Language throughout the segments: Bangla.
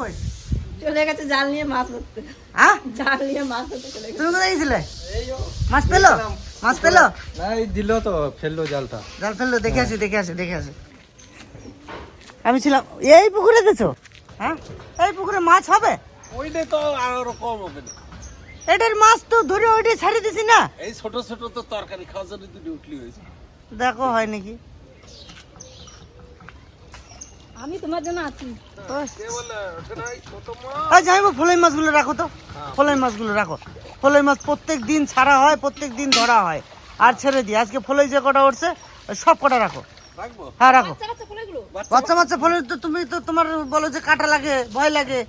কই? চলে গেছে জাল নিয়ে মাছ ধরতে। হ্যাঁ? জাল নিয়ে মাছ ধরতে চলে গেছে। তুমি কোথায় গেছিলে? মাছ পেল? মাছ পেল? না এই দিল তো ফেলল জালটা। জাল ফেলল দেখে আসি দেখে আসি দেখে আসি। আমি ছিলাম এই পুকুরে দিছো হ্যাঁ? এই পুকুরে মাছ হবে? ওইটাই তো আরও কম হবে না। এটার মাছ তো ধরে ওইটাই ছাড়ি দিছি না। এই ছোট ছোট তো তরকারি খাওয়ার জন্য দুটো উঠলি হয়েছে। দেখো হয় নাকি? আমি তোমার জন্য আছি। আর যাইবো ফলই মাছগুলো রাখো তো। ফলই মাছগুলো রাখো। ফলই মাছ প্রত্যেক দিন ছাড়া হয় প্রত্যেক দিন ধরা হয়। আর ছেড়ে দিই। আজকে ফলই যে কটা উঠছে ওই সব কটা রাখো। হ্যাঁ রাখো। বাচ্চা বাচ্চা কোলেগুলো বাচ্চা বাচ্চা ফলে তো তুমি তো তোমার বলো যে কাটা লাগে ভয় লাগে।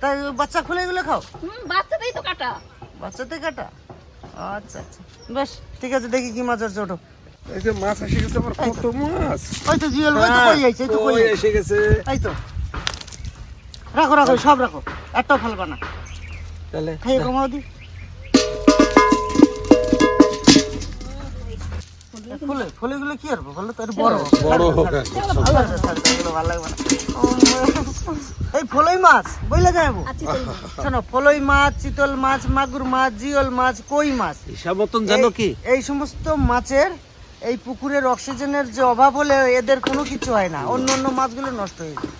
তাই বাচ্চা খুলে এগুলো খাও? হুম বাচ্চাটাই তো কাটা। বাচ্চাতে কাটা? আচ্ছা আচ্ছা। বেশ ঠিক আছে দেখি কি মাছ আছে ওঠো। এই যে মাছ এসে গেছে আবার কত মাছ? ওই তো জিওল ওই তো কই যাইছে তো কই এসে গেছে? এই তো। রাখো রাখো সব রাখো। একটাও ফেলবা না। তাহলে খাইয়ে কমাও দি। ফুলে ফুলেগুলো কি আর বলো তো বড় বড় ভালো লাগছে, ছাড়, এগুলো ভালো লাগবে না। এই ফলই মাছ শোনো ফলই মাছ চিতল মাছ মাগুর মাছ জিওল মাছ কই মাছ? হিসাব মতন জানো কি? এই সমস্ত মাছের এই পুকুরের অক্সিজেনের যে অভাব হলে এদের কোনো কিছু হয় না। অন্য অন্য মাছগুলো নষ্ট হয়ে যায়।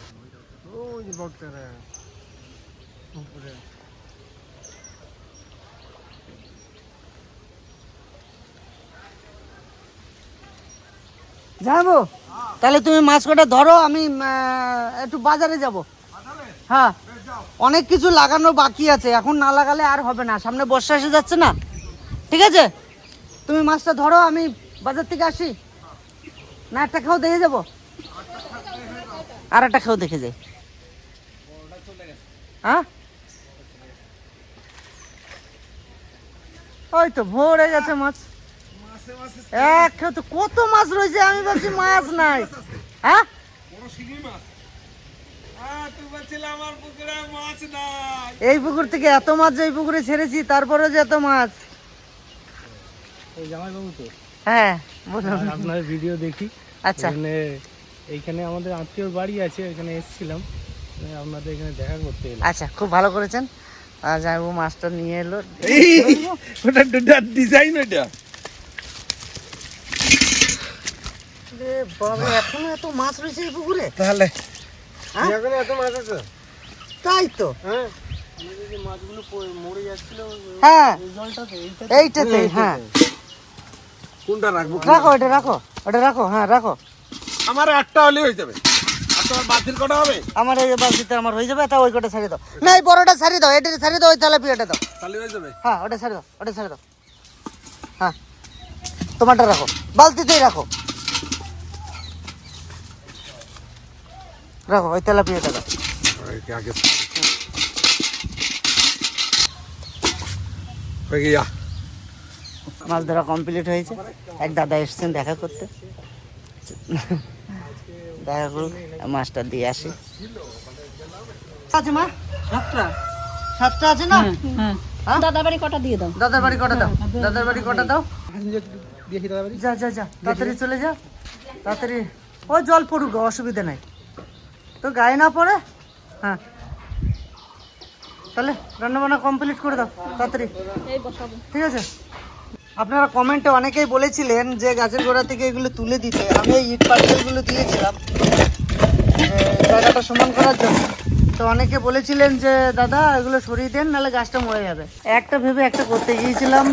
যাব? তাহলে তুমি মাছ কটা ধরো আমি একটু বাজারে যাব। হ্যাঁ। অনেক কিছু লাগানো বাকি আছে এখন না লাগালে আর হবে না সামনে বর্ষা এসে যাচ্ছে না। ঠিক আছে? তুমি মাছটা ধরো আমি বাজার থেকে আসি? না, একটা খাও, দেখে যাব। আর একটা খাও, দেখে যাই। হ্যাঁ? ওই তো ভরে গেছে মাছ। এক তো, কত মাছ রয়েছে? আমি ভাবছি মাছ নাই। হ্যাঁ? এই পুকুর থেকে এত মাছ এই পুকুরে ছেড়েছি তারপরে যে এত মাছ। এই জামাইবাবু তো। হ্যাঁ বলুন। আপনার ভিডিও দেখি। আচ্ছা। এখানে এইখানে আমাদের আত্মীয়র বাড়ি আছে এখানে এসেছিলাম। মানে আপনাদের এখানে দেখা করতে এলাম। আচ্ছা খুব ভালো করেছেন। আর যাইবো মাছটা নিয়ে এলো। ওটা ডিজাইন ওটা রে বাবা এখনও এত মাছ রয়েছে এই পুকুরে? তাহলে। হ্যাঁ? এখানে এত মাছ আছে? তাই তো। হ্যাঁ? মাছগুলো মরে যাচ্ছিল হ্যাঁ। এইটাতে। হ্যাঁ। কোনটা রাখব? রাখো ওটা রাখো ওটা রাখো হ্যাঁ রাখো। আমার একটা হলেই হয়ে যাবে। আর তোমার কটা হবে? আমার এই বালতিতে আমার হয়ে যাবে তা ওই কটা ছাড়িয়ে দাও। না এই বড়টা ছাড়িয়ে দাও এটা ছাড়িয়ে দাও ওই তেলাপিয়াটা দাও। তাহলে হয়ে যাবে? হ্যাঁ ওটা ছেড়ে দাও ওটা ছেড়ে দাও। হ্যাঁ তোমারটা রাখো বালতিতেই রাখো। রাখো ওই তেলাপিয়াটা দাও। আগে হয়ে। গিয়া মাছ ধরা কমপ্লিট হয়েছে। এক দাদা এসেছেন দেখা করতে। দেখা করুক মাছটা দিয়ে আসি। আছে মা সাতটা। সাতটা আছে না? হ্যাঁ দাদা বাড়ি কটা দিয়ে দাও? দাদার বাড়ি কটা দাও? দাদার বাড়ি কটা দাও? দেখি দাদা বাড়ি। যা যা যা তাড়াতাড়ি চলে যা। তাড়াতাড়ি। ও জল পড়ুক অসুবিধা নাই। তো গায়ে না পড়ে? হ্যাঁ। তাহলে রান্না বান্না কমপ্লিট করে দাও। তাড়াতাড়ি। ঠিক আছে? আপনারা কমেন্টে অনেকেই বলেছিলেন যে গাছের গোড়া থেকে এগুলো তুলে দিতে। আমি এই ইট পার্সেলগুলো দিয়েছিলাম জায়গাটা সমান করার জন্য। তো অনেকে বলেছিলেন যে, দাদা, এগুলো সরিয়ে দেন, নাহলে গাছটা মরে যাবে। একটা ভেবে একটা করতে গিয়েছিলাম,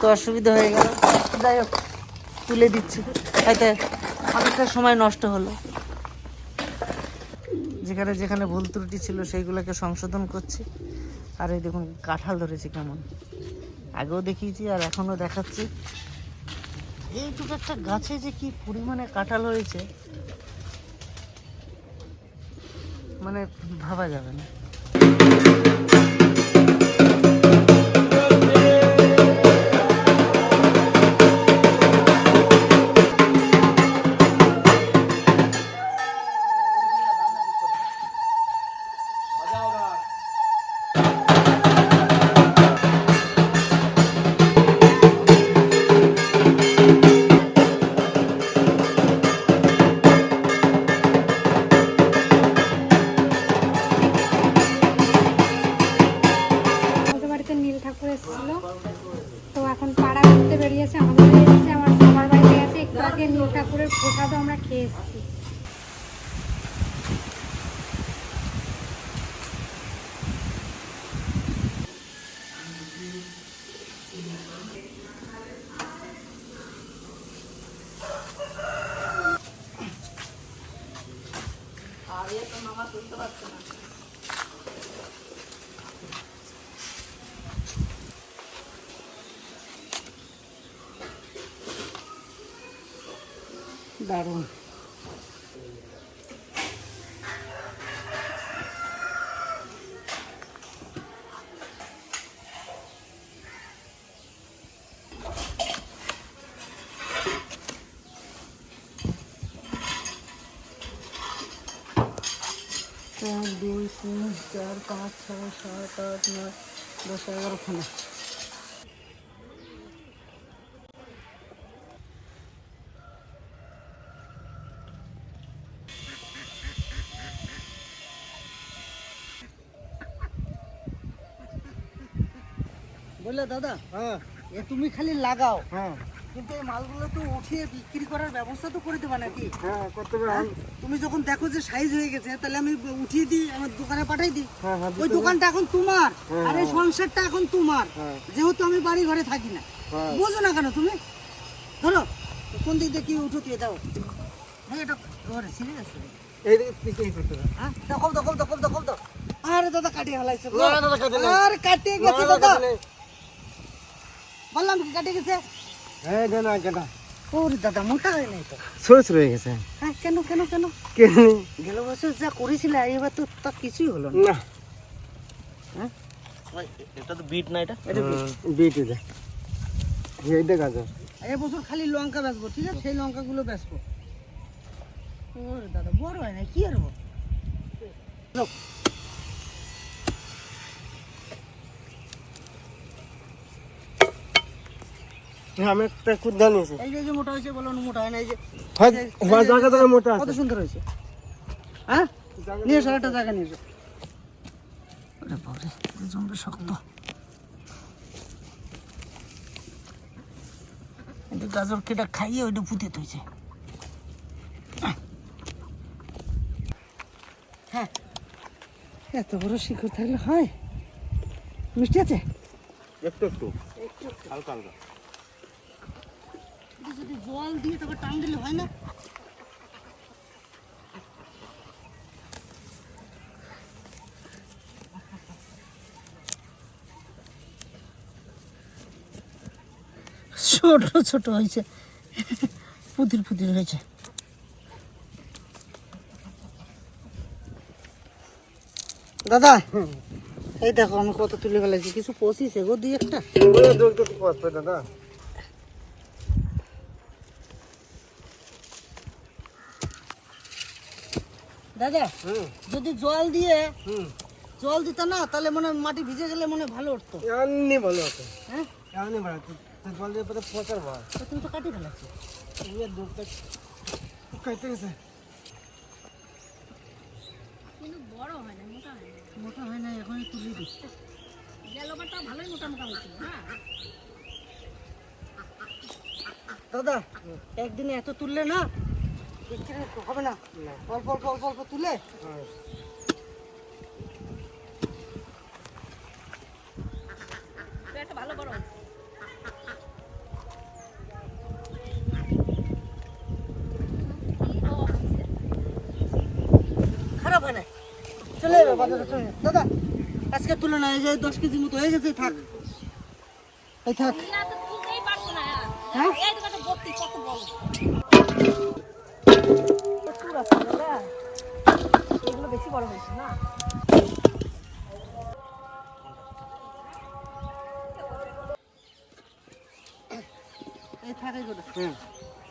তো অসুবিধা হয়ে গেল। যাই হোক, তুলে দিচ্ছি। হয়তো অনেকটা সময় নষ্ট হলো। যেখানে যেখানে ভুল ত্রুটি ছিল, সেইগুলোকে সংশোধন করছি। আর এই দেখুন, কাঁঠাল ধরেছে কেমন। আগেও দেখিয়েছি আর এখনও দেখাচ্ছি। এইটুকু একটা গাছে যে কি পরিমাণে কাঁঠাল হয়েছে মানে ভাবা যাবে না। por, cada causa do ombro aquece. দারুণ এক দুই তিন চার পাঁচ ছয় সাত আট নয় দশ এগারো খানা দাদা। হ্যাঁ। এ তুমি খালি লাগাও। হ্যাঁ। কিন্তু এই মালগুলো তো উঠিয়ে বিক্রি করার ব্যবস্থা তো করে দেবা নাকি? হ্যাঁ করতে হ্যাঁ? তুমি যখন দেখো যে সাইজ হয়ে গেছে তাহলে আমি উঠিয়ে দিই আমার দোকানে পাঠাই দিই। হ্যাঁ হ্যাঁ ওই দোকানটা এখন তোমার আর এই সংসারটা এখন তোমার। যেহেতু আমি বাড়ি ঘরে থাকি না। বুঝো না কেন তুমি? ধরো কোন দিক দিয়ে কি উঠো দিয়ে দাও। হ্যাঁ এটা ওরে সিরিয়াস এই দিকে করতে হ্যাঁ দেখো দেখো দেখো দেখো দেখো আরে দাদা কাটিয়ে হালাইছে দাদা, আরে কাটিয়ে গেছে দাদা। বললাম কি কাটিয়ে গেছে? হ্যাঁ কেনা কেনা ওরে দাদা মোটা হয় নাই তো। ছোট ছোট হয়ে গেছে। হ্যাঁ কেন কেন কেন? কেন গেল বছর যা করেছিলে এবার তো তা কিছুই হলো না। না। এটা তো বিট না এটা? এটা? বিট। এটা। এইটা গাজর। এবছর খালি লঙ্কা বেচবো ঠিক আছে? সেই লঙ্কাগুলো বেচবো। ওরে দাদা বড় হয় না কি আর হব? আমি একটা কুদ্দা নিয়েছি। এই যে মোটা হয়েছে বলো মোটা হয় না এই যে। হয় হয়, জায়গা জায়গা মোটা কত সুন্দর হয়েছে। হ্যাঁ? নিয়ে এসো একটা জায়গা নিয়ে এসো। ওরে শক্ত। কিন্তু গাজর কেটা খাইয়ে ওইটা পুঁতে থইছে। হ্যাঁ। এত বড় শিকড় থাকলে হয়? মিষ্টি আছে? একটু একটু। হালকা হালকা। যদি জল দিয়ে তবে টান দিলে হয় না ছোট ছোট হয়েছে পুতির পুতির হয়েছে দাদা এই দেখো আমি কত তুলে ফেলেছি কিছু পচিছে গো দুই একটা দাদা দাদা হুম। যদি জল দিয়ে হুম। জল দিত না তাহলে মনে হয় মাটি ভিজে গেলে মনে হয় ভালো উঠতো। এমনি ভালো আছে হ্যাঁ? এমনি ভালো তো তো জল দিয়ে পরে পচার ভালো তো তুমি তো কাটি ফেলাচ্ছ কাইতে গেছে। কিন্তু বড় হয় না মোটা হয় না। মোটা হয় না এখন তুলে দিই। গেলবারটা ভালোই মোটা মোটা হয়েছিল হ্যাঁ দাদা একদিনে এত তুললে না হবে না। অল্প অল্প অল্প অল্প তুলে। হ্যাঁ। ভালো বড় খারাপ হয় না। চলে যাবে বাজারে চলে দাদা আজকে তুলে না এই যে দশ কেজি মতো হয়ে গেছে থাক। এই থাক। না তো তুলতেই পারছ না। হ্যাঁ? বেশি বড় হয়েছে না?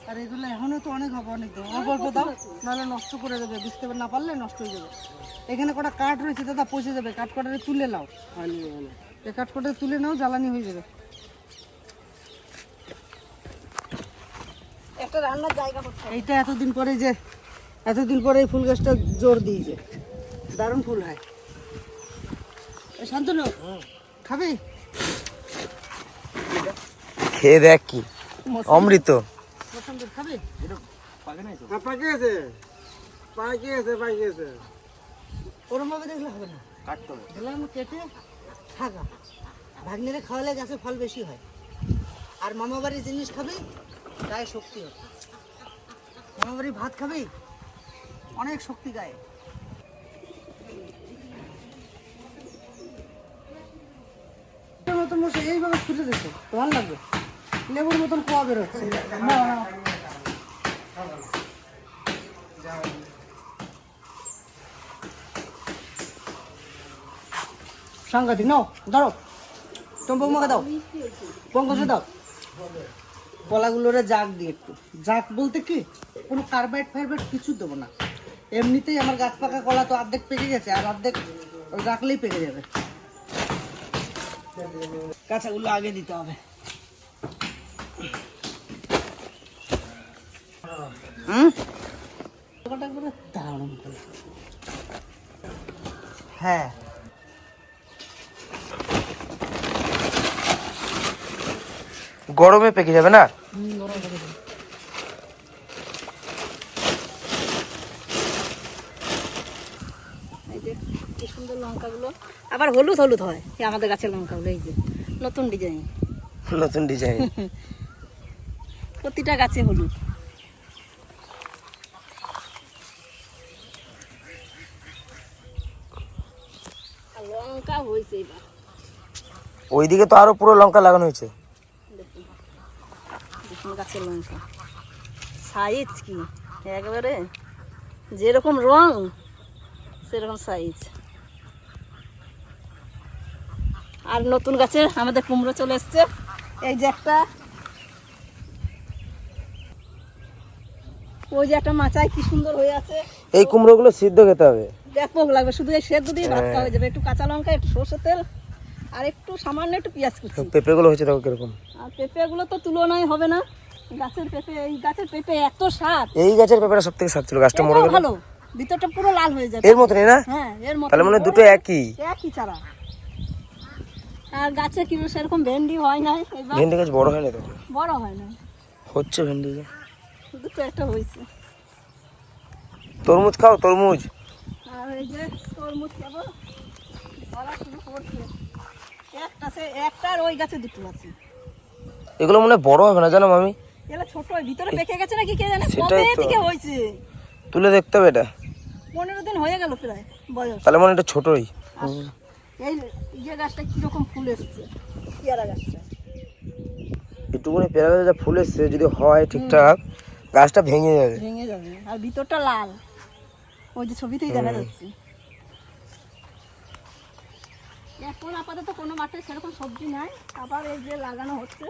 আর এগুলো এখনও তো অনেক হবে অনেক অল্প অল্প নাহলে নষ্ট করে দেবে বুঝতে না পারলে নষ্ট হয়ে যাবে। এখানে কটা কাঠ রয়েছে দাদা পচে যাবে। কাঠ কটারে তুলে নাও। এই কাঠ কটারে তুলে নাও জ্বালানি হয়ে যাবে। একটা রান্নার জায়গা এইটা এতদিন পরে যে এতদিন পরে এই ফুল গাছটা জোর দিয়েছে। দারুণ ফুল হয়। শান্তনু খাবি? খেয়ে দেখ কি অমৃত। খাবি? পাকে ওরম ভাবে দেখলে হবে না। কাটতে হবে। কেটে থাকা ভাগ্নেরে খাওয়ালে গাছে ফল বেশি হয়। আর মামা বাড়ির জিনিস খাবি গায়ে শক্তি হবে মামা বাড়ির ভাত খাবি অনেক শক্তি গায়ে। মতন বসে এইভাবে ছুটে দিচ্ছে ভালো লাগবে। লেবুর মতন কোয়া বেরোচ্ছে। সাংঘাতিক, নাও, ধরো। তুমি বৌমাকে দাও। পঙ্কজে দাও। কলাগুলোরে জাগ দিয়ে একটু। জাগ বলতে কি, কোনো কার্বাইড ফার্বাইড কিছু দেবো না। এমনিতেই আমার গাছ পাকা কলা তো অর্ধেক পেকে গেছে, আর অর্ধেক রাখলেই পেকে যাবে। কাঁচাগুলো আগে দিতে হবে। হ্যাঁ। গরমে পেকে যাবে না? এই যে কি সুন্দর লঙ্কাগুলো আবার হলুদ হলুদ হয়। আমাদের গাছের লঙ্কাগুলো এই যে নতুন ডিজাইন নতুন ডিজাইন প্রতিটা গাছে হলুদ। লঙ্কা হয়েছে এবার। ওইদিকে তো আরও পুরো লঙ্কা লাগানো হয়েছে। গাছের লঙ্কা। সাইজ কি? একবারে যেরকম রং সেরকম সাইজ আর নতুন গাছে আমাদের কুমড়ো চলে এসছে। এই যে একটা। ওই যে একটা মাচায় কি সুন্দর হয়ে আছে। এই কুমড়োগুলো সিদ্ধ খেতে হবে। ব্যাপক লাগবে। শুধু এই সেদ্ধ দিয়ে ভাত খাওয়া হয়ে যাবে। একটু কাঁচা লঙ্কা একটু সর্ষের তেল আর একটু সামান্য একটু পেঁয়াজ কুচি। পেঁপেগুলো হয়েছে দেখো কীরকম। আর পেঁপেগুলো তো তুলনায় হবে না। গাছের পেঁপে এই গাছের পেঁপে এত স্বাদ। এই গাছের পেঁপেটা সব থেকে স্বাদ ছিল গাছটা মরে গেল। ভালো। ভিতরটা পুরো লাল হয়ে যাবে এর মতনই না? হ্যাঁ এর মতো তাহলে মনে দুটো একই। একই চারা। আর গাছে কি সেরকম ভেন্ডি হয় না ভেন্ডি গাছ বড় হয় না তো? বড় হয় না হচ্ছে ভেন্ডি। দুটো একটা হয়েছে। তরমুজ খাও তরমুজ। আর এই যে তরমুজ খাব। ধরা শুরু করছে। একটা সে একটা আর ওই গাছে দুটো আছে। এগুলো মনে বড় হবে না জানো মামি? এগুলো ছোট ভিতরে পেকে গেছে নাকি কে জানে? কবে থেকে হয়েছে? তুলে দেখতে হবে এটা। পনেরো দিন হয়ে গেল প্রায় বয়স। তাহলে মনে এটা ছোটই। এই ইয়ে গাছটা কীরকম ফুল এসছে? পেয়ারা গাছটা। একটুখানি পেয়ারা ফুল এসছে যদি হয় ঠিকঠাক গাছটা ভেঙে যাবে। ভেঙে যাবে আর ভিতরটা লাল। ওই যে ছবিতেই দেখা যাচ্ছে। এখন আপাতত কোনো মাঠে সেরকম সবজি নাই আবার এই যে লাগানো হচ্ছে।